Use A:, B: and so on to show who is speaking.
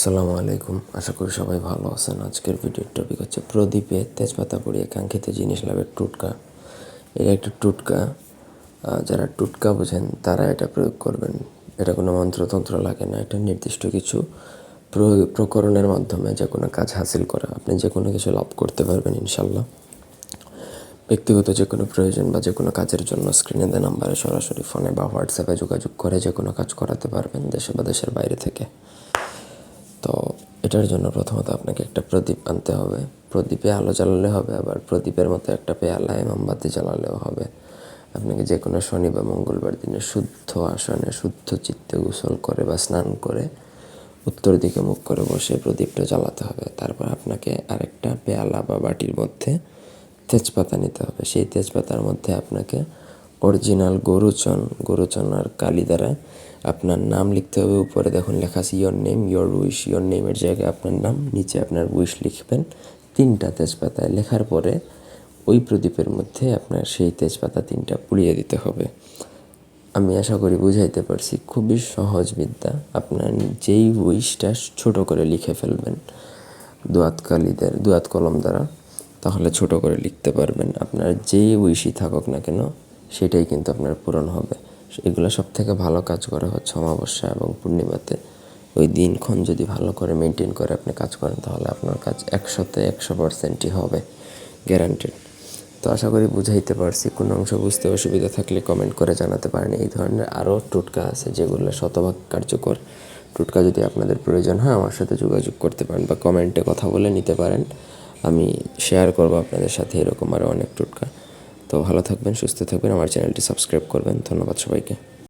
A: আসসালামু আলাইকুম। আশা করি সবাই ভালো আছেন। আজকের ভিডিওর টপিক হচ্ছে প্রদীপে তেজপাতা পড়িয়ে কাঙ্ক্ষিত জিনিস লাভের টুটকা। এটা একটা টুটকা যারা টুটকা বোঝেন, তারা এটা প্রয়োগ করবেন। এটা কোনো মন্ত্রতন্ত্র লাগে না। এটা নির্দিষ্ট কিছু প্রকরণের মাধ্যমে যে কোনো কাজ হাসিল করা। আপনি যে কোনো কিছু লাভ করতে পারবেন ইনশাল্লাহ ব্যক্তিগত যে কোনো প্রয়োজন বা যে কোনো কাজের জন্য স্ক্রিনে দেওয়া নাম্বারে সরাসরি ফোনে বা হোয়াটসঅ্যাপে যোগাযোগ করে যে কোনো কাজ করাতে পারবেন দেশে বা দেশের বাইরে থেকে। তো এটার জন্য প্রথমত আপনাকে একটা প্রদীপ আনতে হবে। প্রদীপে আলো জ্বালালে হবে, আবার প্রদীপের মতো একটা পেয়ালায় মোমবাতি জ্বালালেও হবে। আপনাকে যে কোনো শনি বা মঙ্গলবার দিনে শুদ্ধ আসনে, শুদ্ধ চিত্তে গোসল করে বা স্নান করে উত্তর দিকে মুখ করে বসে প্রদীপটা জ্বালাতে হবে। তারপর আপনাকে আরেকটা পেয়ালা বা বাটির মধ্যে তেজপাতা নিতে হবে। সেই তেজপাতার মধ্যে আপনাকে অরিজিনাল গরুচন গরুচন আর কালি দ্বারা আপনার নাম লিখতে হবে, উপরে দেখুন লেখা আছে your name your wish your নেমের জায়গায় আপনার নাম, নিচে আপনার উইশ লিখবেন। তিনটা তেজপাতায় লেখার পরে ওই প্রদীপের মধ্যে আপনার সেই তেজপাতা তিনটা পুড়িয়ে দিতে হবে। আমি আশা করি বুঝাইতে পারছি, খুবই সহজ বিদ্যা। আপনার যেই উইশটা ছোট করে লিখে ফেলবেন দোয়াত কালিদের দোয়াত কলম দ্বারা, তাহলে ছোট করে লিখতে পারবেন। আপনার যেই উইশই থাকুক না কেন, সেটাই কিন্তু আপনার পূরণ হবে। এগুলো সব থেকে ভালো কাজ করা হচ্ছে অমাবস্যা এবং পূর্ণিমাতে। ওই দিনক্ষণ যদি ভালো করে মেনটেন করে আপনি কাজ করেন, তাহলে আপনার কাজ একশোতে একশো পার্সেন্টই হবে গ্যারান্টেড তো আশা করি বুঝাইতে পারছি। কোনো অংশ বুঝতে অসুবিধা থাকলে কমেন্ট করে জানাতে পারেন। এই ধরনের আরও টোটকা আছে যেগুলো শতভাগ কার্যকর। টোটকা যদি আপনাদের প্রয়োজন হয়, আমার সাথে যোগাযোগ করতে পারেন বা কমেন্টে কথা বলে নিতে পারেন। আমি শেয়ার করব আপনাদের সাথে এরকম আরও অনেক টোটকা। তো ভালো থাকবেন সুস্থ থাকবেন আমার চ্যানেলটি সাবস্ক্রাইব করবেন। ধন্যবাদ সবাইকে।